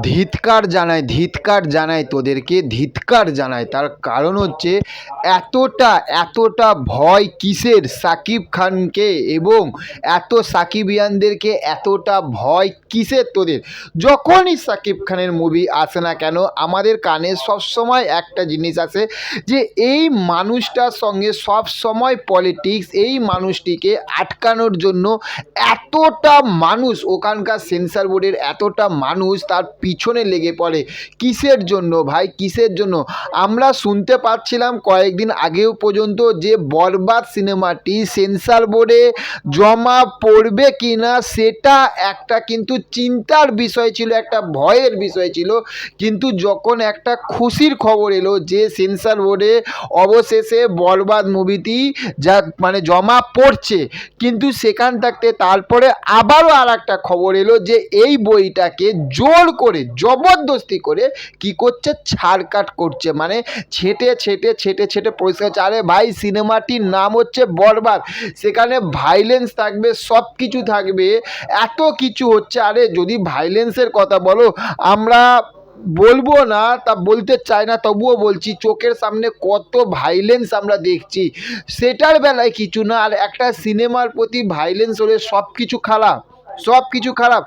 ধিৎকার জানাই ধিৎকার জানাই তোদেরকে, ধিৎকার জানাই তার কারণ হচ্ছে এতটা এতটা ভয় কিসের? সাকিব খানকে এবং এত সাকিবিয়ানদেরকে এতটা ভয় কিসের তোদের? যখনই সাকিব খানের মুভি আসে না কেন, আমাদের কানে সবসময় একটা জিনিস আসে যে এই মানুষটার সঙ্গে সব সময় পলিটিক্স, এই মানুষটিকে আটকানোর জন্য এতটা মানুষ, ওখানকার সেন্সার বোর্ডের এতটা মানুষ, তার পিছনে লেগে পড়ে। কিসের জন্য ভাই? কিসের জন্য? আমরা শুনতে পাচ্ছিলাম কয়েকদিন আগেও পর্যন্ত যে বরবাদ সিনেমাটি সেন্সার বোর্ডে জমা পড়বে কি না সেটা একটা কিন্তু চিন্তার বিষয় ছিল, একটা ভয়ের বিষয় ছিল। কিন্তু যখন একটা খুশির খবর এলো যে সেন্সার বোর্ডে অবশেষে বরবাদ মুভিটি যা মানে জমা পড়ছে, কিন্তু সেখান থাকতে তারপরে আবারও আর একটা খবর এলো যে এই বইটাকে জোর করে জবরদস্তি করে কি করছে? ছাড়কাট করছে। মানে ছেটে ছেটে ছেটে ছেটে পরিষ্কার আরে ভাই, সিনেমাটির নাম হচ্ছে বরবাদ। সেখানে ভাইলেন্স থাকবে, সব কিছু থাকবে, এত কিছু হচ্ছে। আরে যদি ভাইলেন্সের কথা বলো, আমরা বলব না, তা বলতে চাই না, তবুও বলছি, চোখের সামনে কত ভাইলেন্স আমরা দেখছি। সেটার বেলায় কিছু না, আর একটা সিনেমার প্রতি ভাইলেন্স হলে সব কিছু খারাপ। সব কিছু খারাপ।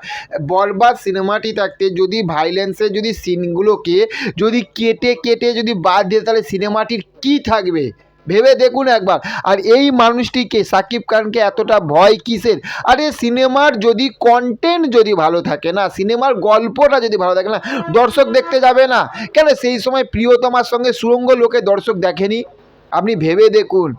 বরবাদ সিনেমাটি থাকতে যদি ভাইলেন্সের যদি সিনগুলোকে যদি কেটে কেটে যদি বাদ দিয়ে তাহলে সিনেমাটির কী থাকবে? ভেবে দেখুন একবার। আর এই মানুষটিকে, সাকিব খানকে এতটা ভয় কিসের? আরে সিনেমার যদি কন্টেন্ট যদি ভালো থাকে না, সিনেমার গল্পটা যদি ভালো থাকে না, দর্শক দেখতে যাবে না। কেন সেই সময় প্রিয়তমার সঙ্গে সুরঙ্গ লোকে দর্শক দেখেনি? আপনি ভেবে দেখুন।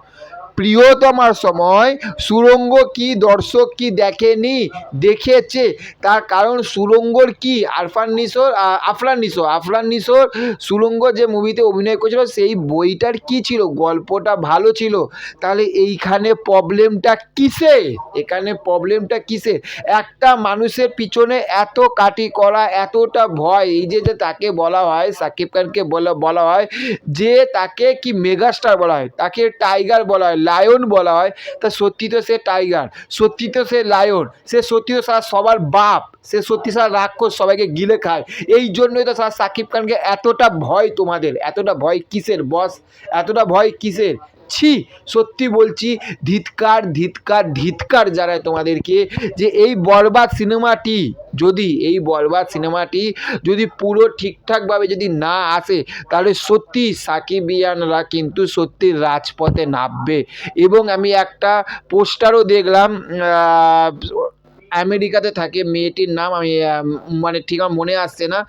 প্রিয়তমার সময় সুরঙ্গ কি দর্শক কি দেখেনি? দেখেছে। তার কারণ সুরঙ্গর কি? আরফান নিশোর আফরান নিশো আফরান নিশোর সুরঙ্গ যে মুভিতে অভিনয় করেছিল, সেই বইটার কি ছিল? গল্পটা ভালো ছিল। তাহলে এইখানে প্রবলেমটা কিসে? এখানে প্রবলেমটা কিসে? একটা মানুষের পিছনে এত কাটি করা, এতটা ভয়, এই যে যে তাকে বলা হয়, সাকিব খানকে বলা বলা হয় যে তাকে কি মেগাস্টার বলা হয়? তাকে টাইগার বলা হয় লায়ন বলা হয়, তা সত্যি তো সে টাইগার সত্যি তো সে লায়ন সে সত্যি তো স্যার সবার বাপ, সে সত্যি স্যার রাক্ষস সবাইকে গিলে খায়। এই জন্যই তো স্যার সাকিব খানকে এতটা ভয় তোমাদের, এতটা ভয় কিসের বস এতটা ভয় কিসের? ছি সত্যি বলছি, ধিৎকার ধিৎকার ধিৎকার জানায় তোমাদেরকে যে এই বরবাদ সিনেমাটি, যদি এই বরবাদ সিনেমাটি যদি পুরো ঠিকঠাকভাবে যদি না আসে, তাহলে সত্যি সাকিবিয়ানরা কিন্তু সত্যি রাজপথে নামবে। এবং আমি একটা পোস্টারও দেখলাম আমেরিকাতে থাকে, মেয়েটির নাম আমি মানে ঠিক আমার মনে আসছে না।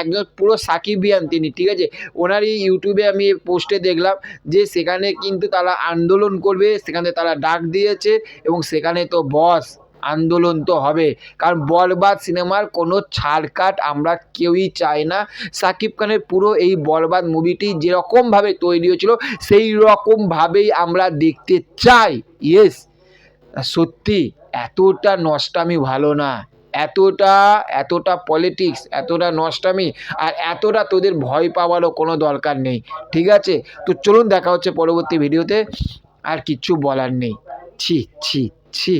একজন পুরো সাকিবিয়ান তিনি, ঠিক আছে? ওনারই ইউটিউবে আমি পোস্টে দেখলাম যে সেখানে কিন্তু তারা আন্দোলন করবে, সেখানে তারা ডাক দিয়েছে এবং সেখানে তো বস, আন্দোলন তো হবে। কারণ বরবাদ সিনেমার কোনো ছাড়কাট আমরা কেউই চাই না। সাকিব খানের পুরো এই বরবাদ মুভিটি যেরকমভাবে তৈরি হয়েছিল সেই রকমভাবেই আমরা দেখতে চাই। ইয়েস সত্যি। এতটা নষ্টামি ভালো না। এতটা এতটা পলিটিক্স এতটা নষ্টামি আর এতটা তোদের ভয় পাওয়ারও কোনো দরকার নেই। ঠিক আছে? তো চলুন দেখা হচ্ছে পরবর্তী ভিডিওতে আর কিচ্ছু বলার নেই। ছি ছি ছি।